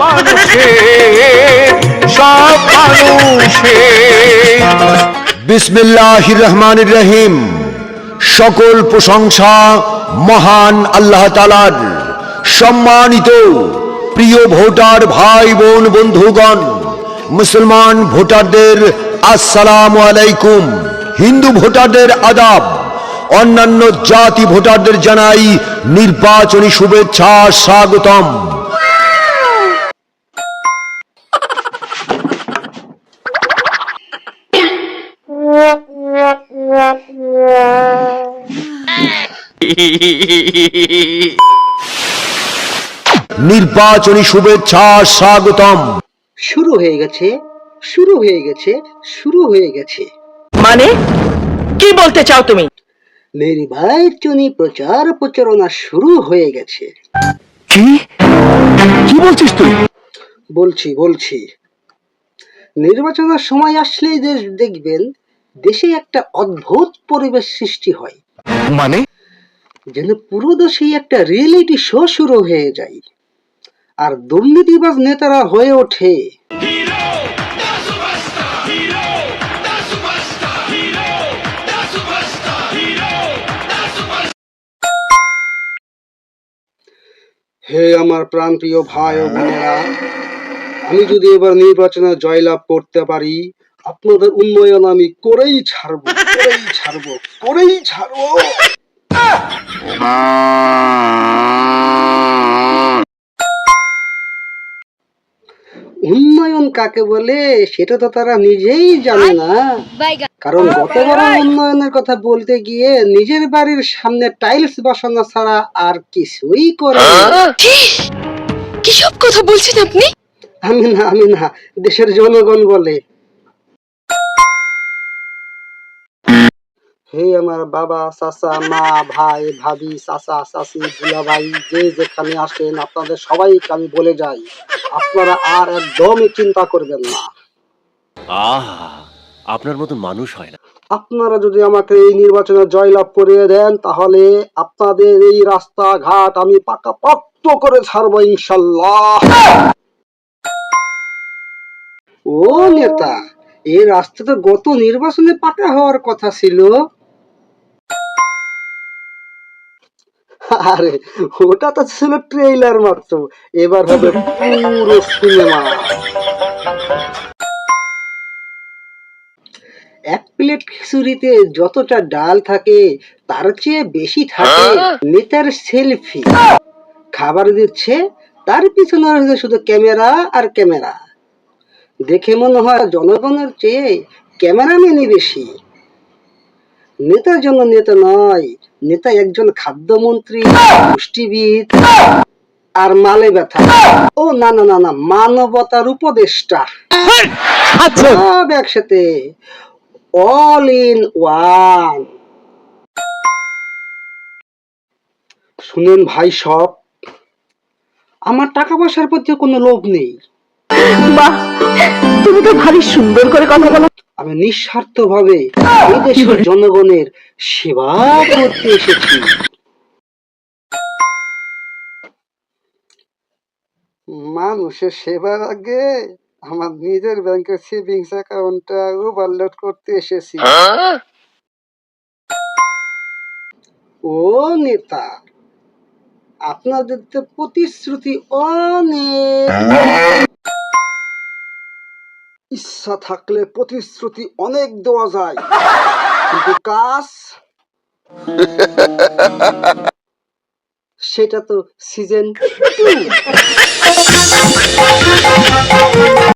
মানুষের বিসমিল্লাহ রহমান রহিম সকল প্রশংসা মহান আল্লাহ তালার সম্মানিত প্রিয় ভোটার ভাই, বোন, বন্ধুগণ, মুসলমান ভোটারদের আসসালামু আলাইকুম। হিন্দু ভোটারদের আদাব, অন্যান্য জাতি ভোটারদের জানাই নির্বাচনী শুভেচ্ছা স্বাগতম। নির্বাচনী শুভেচ্ছা স্বাগতম। শুরু হয়ে গেছে শুরু হয়ে গেছে শুরু হয়ে গেছে। মানে? কি বলতে চাও তুমি? নির্বাচনী প্রচার প্রচারণা শুরু হয়ে গেছে। কি? কি বলছিস তুই? বলছি বলছি। নির্বাচনের সময় আসলেই দেশ দেখবেন দেশে একটা অদ্ভুত পরিবেশ সৃষ্টি হয়। মানে? যেন পুরো দেশেই একটা রিয়েলিটি শো শুরু হয়ে যায়। আর দুর্নীতিবাজ নেতারা হয়ে ওঠে। হে আমার প্রাণপ্রিয় ভাই ও বোনেরা আমি যদি এবার নির্বাচনে জয়লাভ করতে পারি আপনাদের উন্নয়ন আমি করেই ছাড়বো করেই ছাড়বো করেই ছাড়বো। উন্নয়ন কাকে বলে সেটা তো তারা নিজেই জানে না। কারণ গতবার উন্নয়নের কথা বলতে গিয়ে নিজের বাড়ির সামনে টাইলস বসানো ছাড়া আর কিছুই করে কিসব কথা বলছেন আপনি? আমি না আমি না দেশের জনগণ বলে। হে আমার বাবা চাচা মা ভাই ভাবি চাচা চাচি দুলা ভাই যে যেখানে আসেন আপনাদের সবাইকে আমি বলে যাই আপনারা আর একদমই চিন্তা করবেন না। আহা আপনার মতন মানুষ হয় না। আপনারা যদি আমাকে এই নির্বাচনে জয়লাভ করিয়ে দেন তাহলে আপনাদের এই রাস্তাঘাট আমি পাকা পক্ত করে ছাড়বো ইনশাল্লাহ। ও নেতা এই রাস্তা তো গত নির্বাচনে পাকা হওয়ার কথা ছিল। আরে ওটা তো ছিল ট্রেইলার মাত্র। এবার হবে পুরো সিনেমা এক প্লেট খিচুড়িতে যতটা ডাল থাকে তার চেয়ে বেশি থাকে নেতার সেলফি খাবার দিচ্ছে তার পিছনে রয়েছে শুধু ক্যামেরা আর ক্যামেরা দেখে মনে হয় জনগণের চেয়ে ক্যামেরাম্যানই বেশি। নেতার জন্য নেতা নয়, নেতা একজন খাদ্যমন্ত্রী, পুষ্টিবিদ আর মালে ব্যথা। ও, না না না না, মানবতার উপদেষ্টা। সব একসাথে অল ইন ওয়ান শুনেন ভাই সব, আমার টাকা পয়সার প্রতি কোনো লোভ নেই। বাহ, তুমি তো ভারী সুন্দর করে কথা বলো। আমি নিঃস্বার্থ ভাবে এই দেশের জনগণের সেবা করতে এসেছি। মানুষের সেবার আগে আমার নিজের ব্যাংকের সেভিংস অ্যাকাউন্টটা ওভারলোড করতে এসেছি। ও নেতা, আপনাদের তো প্রতিশ্রুতি অনেক। ইচ্ছা থাকলে প্রতিশ্রুতি অনেক দেওয়া যায়। কিন্তু কাজ? সেটা তো সিজন